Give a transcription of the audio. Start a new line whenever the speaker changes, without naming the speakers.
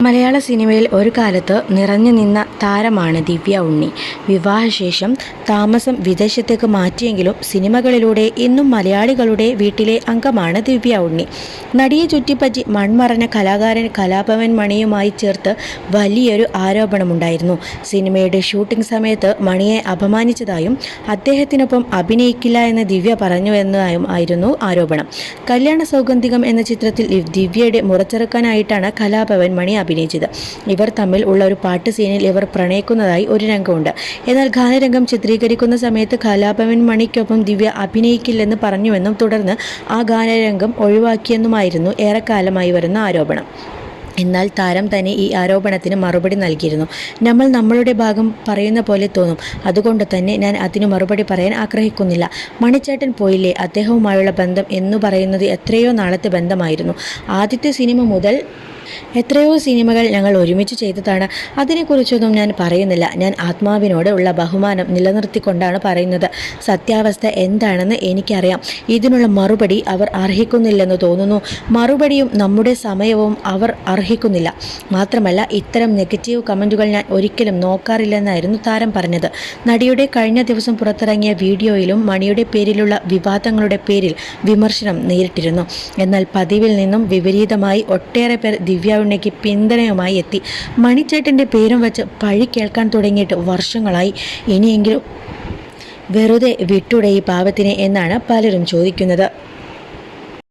മലയാള സിനിമയിൽ ഒരു കാലത്ത് നിറഞ്ഞു നിന്ന താരമാണ് ദിവ്യ ഉണ്ണി. വിവാഹശേഷം താമസം വിദേശത്തേക്ക് മാറ്റിയെങ്കിലും സിനിമകളിലൂടെ ഇന്നും മലയാളികളുടെ വീട്ടിലെ അംഗമാണ് ദിവ്യ ഉണ്ണി. നടിയെ ചുറ്റിപ്പറ്റി മൺമറഞ്ഞ കലാകാരൻ കലാഭവൻ മണിയുമായി ചേർത്ത് വലിയൊരു ആരോപണമുണ്ടായിരുന്നു. സിനിമയുടെ ഷൂട്ടിംഗ് സമയത്ത് മണിയെ അപമാനിച്ചതായും അദ്ദേഹത്തിനൊപ്പം അഭിനയിക്കില്ല എന്ന് ദിവ്യ പറഞ്ഞുവെന്നതായും ആയിരുന്നു ആരോപണം. കല്യാണ സൗഗന്ധികം എന്ന ചിത്രത്തിൽ ദിവ്യയുടെ മുറച്ചെറുക്കാനായിട്ടാണ് കലാഭവൻ മണി അഭിനയിച്ചത്. ഇവർ തമ്മിൽ ഉള്ള ഒരു പാട്ട് സീനിൽ ഇവർ പ്രണയിക്കുന്നതായി ഒരു രംഗമുണ്ട്. എന്നാൽ ഗാനരംഗം ചിത്രീകരിക്കുന്ന സമയത്ത് കലാഭവൻ മണിക്കൊപ്പം ദിവ്യ അഭിനയിക്കില്ലെന്ന് പറഞ്ഞുവെന്നും തുടർന്ന് ആ ഗാനരംഗം ഒഴിവാക്കിയെന്നുമായിരുന്നു ഏറെക്കാലമായി വരുന്ന ആരോപണം. എന്നാൽ താരം തന്നെ ഈ ആരോപണത്തിന് മറുപടി നൽകിയിരുന്നു. നമ്മൾ നമ്മളുടെ ഭാഗം പറയുന്ന പോലെ തോന്നും. അതുകൊണ്ട് തന്നെ ഞാൻ അതിന് മറുപടി പറയാൻ ആഗ്രഹിക്കുന്നില്ല. മണിച്ചേട്ടൻ പോയില്ലേ? അദ്ദേഹവുമായുള്ള ബന്ധം എന്ന് പറയുന്നത് എത്രയോ നാളത്തെ ബന്ധമായിരുന്നു. ആദ്യത്തെ സിനിമ മുതൽ എത്രയോ സിനിമകൾ ഞങ്ങൾ ഒരുമിച്ച് ചെയ്തതാണ്. അതിനെക്കുറിച്ചൊന്നും ഞാൻ പറയുന്നില്ല. ഞാൻ ആത്മാവിനോട് ഉള്ള ബഹുമാനം നിലനിർത്തിക്കൊണ്ടാണ് പറയുന്നത്. സത്യാവസ്ഥ എന്താണെന്ന് എനിക്കറിയാം. ഇതിനുള്ള മറുപടി അവർ അർഹിക്കുന്നില്ലെന്ന് തോന്നുന്നു. മറുപടിയും നമ്മുടെ സമയവും അവർ അർഹിക്കുന്നില്ല. മാത്രമല്ല ഇത്തരം നെഗറ്റീവ് കമന്റുകൾ ഞാൻ ഒരിക്കലും നോക്കാറില്ലെന്നായിരുന്നു താരം പറഞ്ഞത്. നടിയുടെ കഴിഞ്ഞ ദിവസം പുറത്തിറങ്ങിയ വീഡിയോയിലും മണിയുടെ പേരിലുള്ള വിവാദങ്ങളുടെ പേരിൽ വിമർശനം നേരിട്ടിരുന്നു. എന്നാൽ പതിവിൽ നിന്നും വിപരീതമായി ഒട്ടേറെ പേർ ദിവ്യ ഉണ്ണിക്ക് പിന്തുണയുമായി എത്തി. മണിച്ചേട്ടന്റെ പേരും വെച്ച് പഴി കേൾക്കാൻ തുടങ്ങിയിട്ട് വർഷങ്ങളായി. ഇനിയെങ്കിലും വെറുതെ വിട്ടുടേ ഈ പാവത്തിനെ എന്നാണ് പലരും ചോദിക്കുന്നത്.